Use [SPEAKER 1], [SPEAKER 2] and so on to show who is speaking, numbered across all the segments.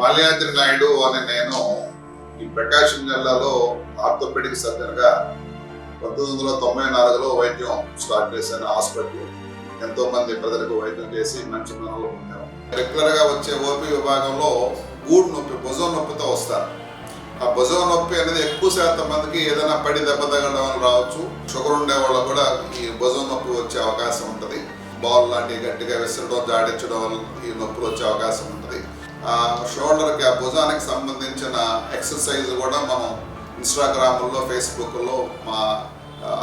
[SPEAKER 1] బాల్యాద్రి నాయుడు అనే నేను ఈ ప్రకాశం జిల్లాలో ఆర్థోపెడిక్ సర్జన్గా పంతొమ్మిది వందల తొంభై నాలుగులో వైద్యం స్టార్ట్ చేశాను హాస్పిటల్. ఎంతో మంది ప్రజలకు వైద్యం చేసి మంచి మనలు పొందాము రెగ్యులర్గా వచ్చే ఓపి విభాగంలో గూడు నొప్పి భుజం నొప్పితో వస్తారు ఆ భుజం నొప్పి అనేది ఎక్కువ శాతం మందికి ఏదైనా పడి దెబ్బ తగలడం వల్ల రావచ్చు. షుగర్ ఉండే వాళ్ళకు కూడా ఈ భుజం నొప్పి వచ్చే అవకాశం ఉంటుంది. బాల్ లాంటివి గట్టిగా విసరడం జాడించడం వల్ల ఈ నొప్పులు వచ్చే అవకాశం ఉంటుంది. షోల్డర్కి ఆ భుజానికి సంబంధించిన ఎక్సర్సైజ్ కూడా మనం ఇన్స్టాగ్రామ్లో ఫేస్బుక్లో మా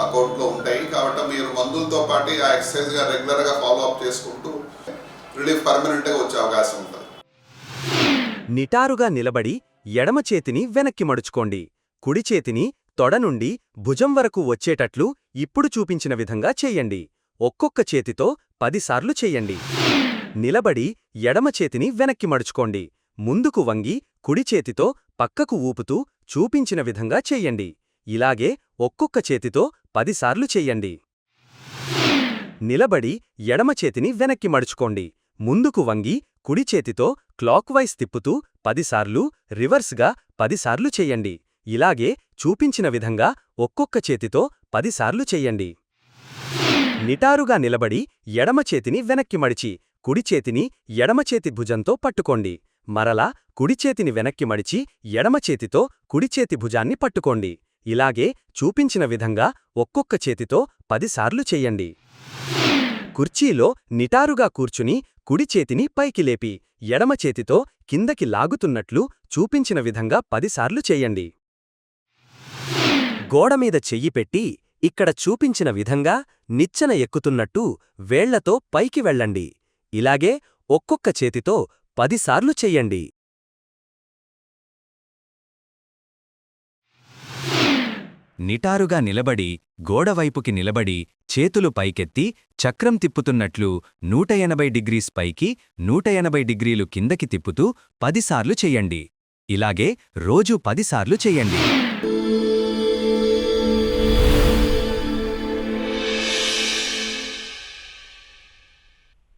[SPEAKER 1] అకౌంట్లో ఉంటాయి. కాబట్టి మీరు మందులతో పాటు ఆ ఎక్సర్సైజ్గా రెగ్యులర్గా ఫాలో అప్ చేసుకుంటూ రిలీఫ్ పర్మనెంట్గా వచ్చే అవకాశం ఉంటుంది.
[SPEAKER 2] నిటారుగా నిలబడి ఎడమ చేతిని వెనక్కి మడుచుకోండి. కుడి చేతిని తొడ నుండి భుజం వరకు వచ్చేటట్లు ఇప్పుడు చూపించిన విధంగా చేయండి. ఒక్కొక్క చేతితో పదిసార్లు చెయ్యండి నిలబడి ఎడమ చేతిని వెనక్కి మడుచుకోండి. ముందుకు వంగి కుడి చేతితో పక్కకు ఊపుతూ చూపించిన విధంగా చెయ్యండి ఇలాగే ఒక్కొక్క చేతితో పదిసార్లు చెయ్యండి నిలబడి ఎడమ చేతిని వెనక్కి మడుచుకోండి. ముందుకు వంగి కుడి చేతితో క్లాక్వైజ్ తిప్పుతూ పదిసార్లు రివర్స్గా పదిసార్లు చెయ్యండి ఇలాగే చూపించిన విధంగా ఒక్కొక్క చేతితో పదిసార్లు చెయ్యండి నిటారుగా నిలబడి ఎడమ చేతిని వెనక్కి మడిచి కుడి చేతిని ఎడమ చేతి భుజంతో పట్టుకోండి. మరలా కుడి చేతిని వెనక్కి మడిచి ఎడమ చేతితో కుడి చేతి భుజాన్ని పట్టుకోండి. ఇలాగే చూపించిన విధంగా ఒక్కొక్క చేతితో పదిసార్లు చెయ్యండి కుర్చీలో నిటారుగా కూర్చుని కుడి చేతిని పైకి లేపి ఎడమ చేతితో కిందకి లాగుతున్నట్లు చూపించిన విధంగా పదిసార్లు చెయ్యండి గోడమీద చెయ్యి పెట్టి ఇక్కడ చూపించిన విధంగా నిచ్చెన ఎక్కుతున్నట్టు వేళ్ళతో పైకి వెళ్ళండి. ఇలాగే ఒక్కొక్క చేతితో పదిసార్లు చెయ్యండి. నిటారుగా నిలబడి గోడవైపుకి నిలబడి చేతులు పైకెత్తి చక్రం తిప్పుతున్నట్లు నూట ఎనభై డిగ్రీస్ పైకి నూట ఎనభై డిగ్రీలు కిందకి తిప్పుతూ పదిసార్లు చెయ్యండి. ఇలాగే రోజూ పదిసార్లు చెయ్యండి.